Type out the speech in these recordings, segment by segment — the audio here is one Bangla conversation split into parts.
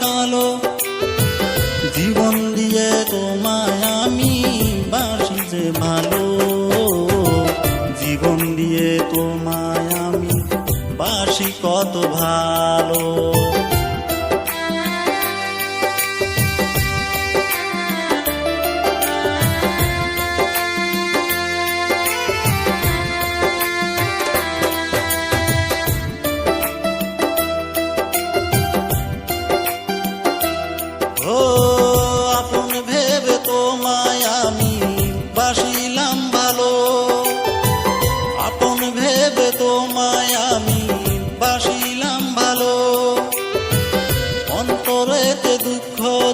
কালো। জীবন দিয়ে তোমায় আমি বাসি যে ভালো। জীবন দিয়ে তোমায় আমি বাসি কত ভালো।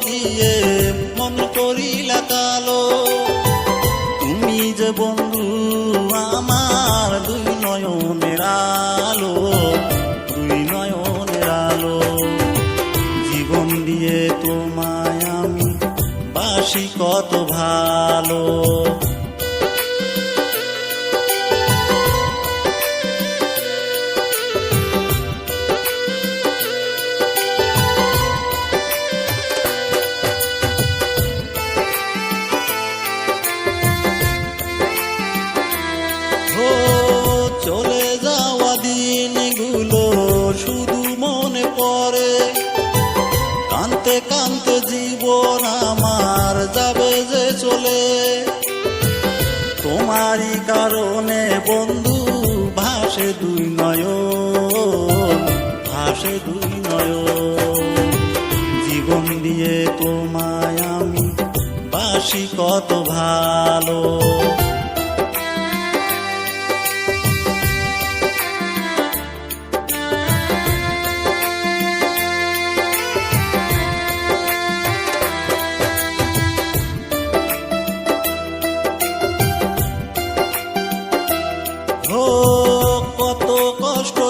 দিয়ে মন করিলা কালো। তুমি যে বন্ধু, আমার দুই নয়নের আলো, দুই নয়নের আলো। জীবন দিয়ে তোমায় আমি বাসি কত ভালো। কানতে কানতে জীবন আমার যাবে যে চলে। তোমারই কারণে বন্ধু, ভাসে দুই নয়ন, ভাসে দুই নয়ন। জীবন দিয়ে তোমায় আমি বাসি কত ভালো।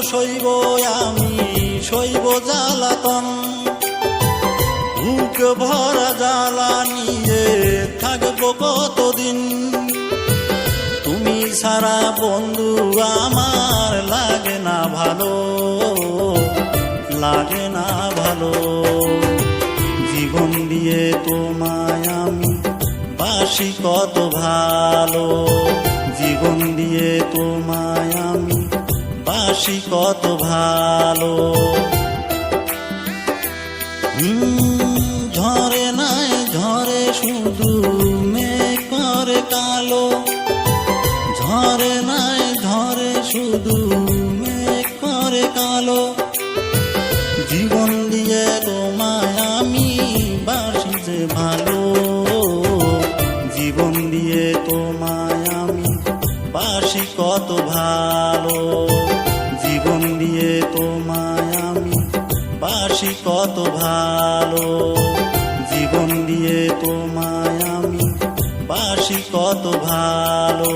সইব আমি সইব জ্বালাতন। বুক ভরা জ্বালা নিয়ে থাকব কতদিন? তুমি সারা বন্ধু আমার লাগে না ভালো, লাগে না ভালো। জীবন দিয়ে তোমায় আমি বাসি কত ভালো। জীবন দিয়ে তোমায় আমি কত ভালো। ঝরে নাই, ঝরে শুধু মেঘ করে কালো। ঝরে নাই, ঝরে শুধু মেঘ করে কালো। জীবন দিয়ে তোমায় আমি বাসি যে ভালো। কত ভালো। জীবন দিয়ে তোমায় আমি বাসি কত ভালো।